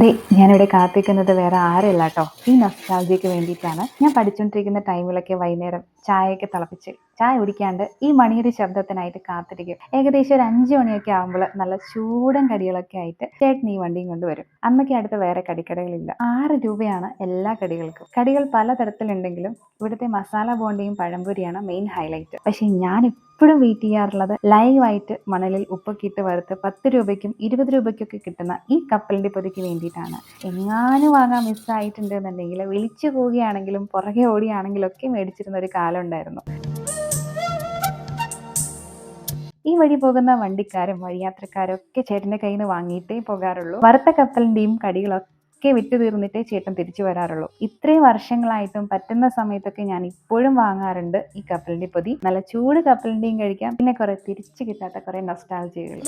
ദേ ഞാനിവിടെ കാത്തിക്കുന്നത് വേറെ ആരല്ല കേട്ടോ. ഈ നൊസ്റ്റാൾജിക്ക് വേണ്ടിയിട്ടാണ് ഞാൻ പഠിച്ചുകൊണ്ടിരിക്കുന്ന ടൈമിലൊക്കെ വൈകുന്നേരം ചായയൊക്കെ തിളപ്പിച്ച് ചായ കുടിക്കാണ്ട് ഈ മണിയുടെ ശബ്ദത്തിനായിട്ട് കാത്തിരിക്കും. ഏകദേശം ഒരു അഞ്ച് മണിയൊക്കെ ആകുമ്പോൾ നല്ല ചൂടൻ കടികളൊക്കെ ആയിട്ട് ചേട്ടൻ ഈ വണ്ടിയും കൊണ്ടുവരും അന്നൊക്കെ അടുത്ത് വേറെ കടിക്കടകളില്ല. ആറ് രൂപയാണ് എല്ലാ കടികൾക്കും. കടികൾ പലതരത്തിലുണ്ടെങ്കിലും ഇവിടുത്തെ മസാല ബോണ്ടിയും പഴംപൊരിയാണ് മെയിൻ ഹൈലൈറ്റ് പക്ഷേ ഞാൻ എപ്പോഴും വെയിറ്റ് ചെയ്യാറുള്ളത് ലൈവായിട്ട് മണലിൽ ഉപ്പൊക്കിയിട്ട് വറുത്ത് പത്ത് രൂപയ്ക്കും ഇരുപത് രൂപയ്ക്കൊക്കെ കിട്ടുന്ന ഈ കപ്പലിന്റെ പൊതിക്ക് വേണ്ടിയിട്ടാണ്. എങ്ങാനും വാങ്ങാൻ മിസ്സായിട്ടുണ്ട് എന്നുണ്ടെങ്കിൽ വിളിച്ചു പോവുകയാണെങ്കിലും പുറകെ ഓടിയാണെങ്കിലും ഒക്കെ മേടിച്ചിരുന്ന ഒരു കാലം ഉണ്ടായിരുന്നു. ഈ വഴി പോകുന്ന വണ്ടിക്കാരും വഴിയാത്രക്കാരും ഒക്കെ ചേട്ടന്റെ കയ്യിൽ നിന്ന് വാങ്ങിയിട്ടേ പോകാറുള്ളൂ. വറുത്ത കപ്പലിന്റെയും കടികളൊക്കെ വിറ്റ് തീർന്നിട്ടേ ചേട്ടൻ തിരിച്ചു വരാറുള്ളൂ. ഇത്രയും വർഷങ്ങളായിട്ടും പറ്റുന്ന സമയത്തൊക്കെ ഞാൻ ഇപ്പോഴും വാങ്ങാറുണ്ട് ഈ കപ്പലിന്റെ പൊതി. നല്ല ചൂട് കപ്പലിന്റെയും കഴിക്കാം. പിന്നെ കുറെ തിരിച്ചു കിട്ടാത്ത കുറെ നൊസ്റ്റാൾജികൾ